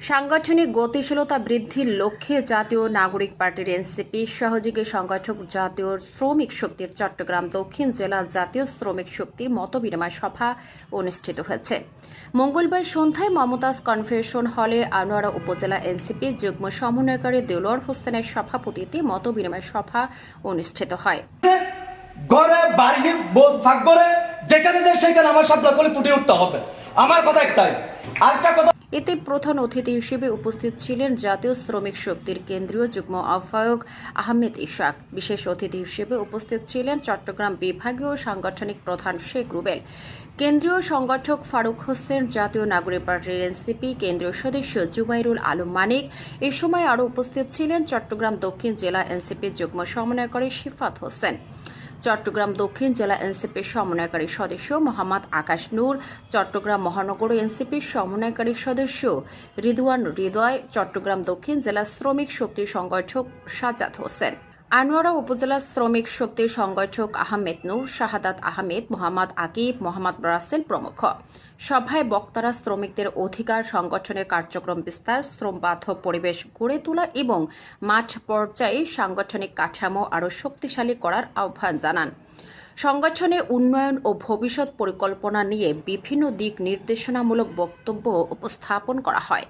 সাংগঠনিক গতিশীলতা বৃদ্ধির লক্ষ্যে জাতীয় নাগরিক পার্টির এনসিপি, সহযোগী সংগঠক জাতীয় শ্রমিক শক্তির চট্টগ্রাম দক্ষিণ জেলা জাতীয় শ্রমিক শক্তির মতবিনিময় সভা অনুষ্ঠিত হয়েছে। মঙ্গলবার সন্ধ্যায় মমতাজ কনভেনশন হলে আনোয়ারা উপজেলা এনসিপি, যুগ্ম সমন্বয়কারী দেলোয়ার হোসেনের সভাপতিত্বে মতবিনিময় সভা অনুষ্ঠিত হয়। আমার আমার কথা একটাই আরেকটা কথা এতে প্রধান অতিথি হিসেবে উপস্থিত ছিলেন জাতীয় শ্রমিক শক্তির কেন্দ্রীয় যুগ্ম আহ্বায়ক আহমেদ ইশাক। বিশেষ অতিথি হিসেবে উপস্থিত ছিলেন চট্টগ্রাম বিভাগীয় সাংগঠনিক প্রধান শেখ রুবেল। কেন্দ্রীয় সংগঠক ফারুক হোসেন, জাতীয় নাগরিক পার্টির এনসিপি কেন্দ্রীয় সদস্য জুবাইরুল আলম মানিক। এ সময় আরও উপস্থিত ছিলেন চট্টগ্রাম দক্ষিণ জেলা এনসিপির যুগ্ম সমন্বয়কারী শিফাত হোসেন। চট্টগ্রাম দক্ষিণ জেলা এনসিপির সমন্বয়কারী সদস্য মোহাম্মদ আকাশ নূর, চট্টগ্রাম মহানগর এনসিপির সমন্বয়কারী সদস্য রিদওয়ান হৃদয়, চট্টগ্রাম দক্ষিণ জেলা শ্রমিক শক্তি সংগঠক সাজাদ হোসেন। আনোয়ারা উপজেলা শ্রমিক শক্তি সংগঠক আহমেদ নূর, শাহাদাত আহমেদ, মোহাম্মদ আকিব, মোহাম্মদ রাসেল প্রমুখ। সভায় বক্তারা শ্রমিকদের অধিকার সংগঠনের কার্যক্রম বিস্তার, শ্রম বান্ধব পরিবেশ গড়ে তোলা এবং মাঠ পর্যায়ে সাংগঠনিক কাঠামো আরও শক্তিশালী করার আহ্বান জানান। সংগঠনে উন্নয়ন ও ভবিষ্যৎ পরিকল্পনা নিয়ে বিভিন্ন দিক নির্দেশনামূলক বক্তব্য উপস্থাপন করা হয়।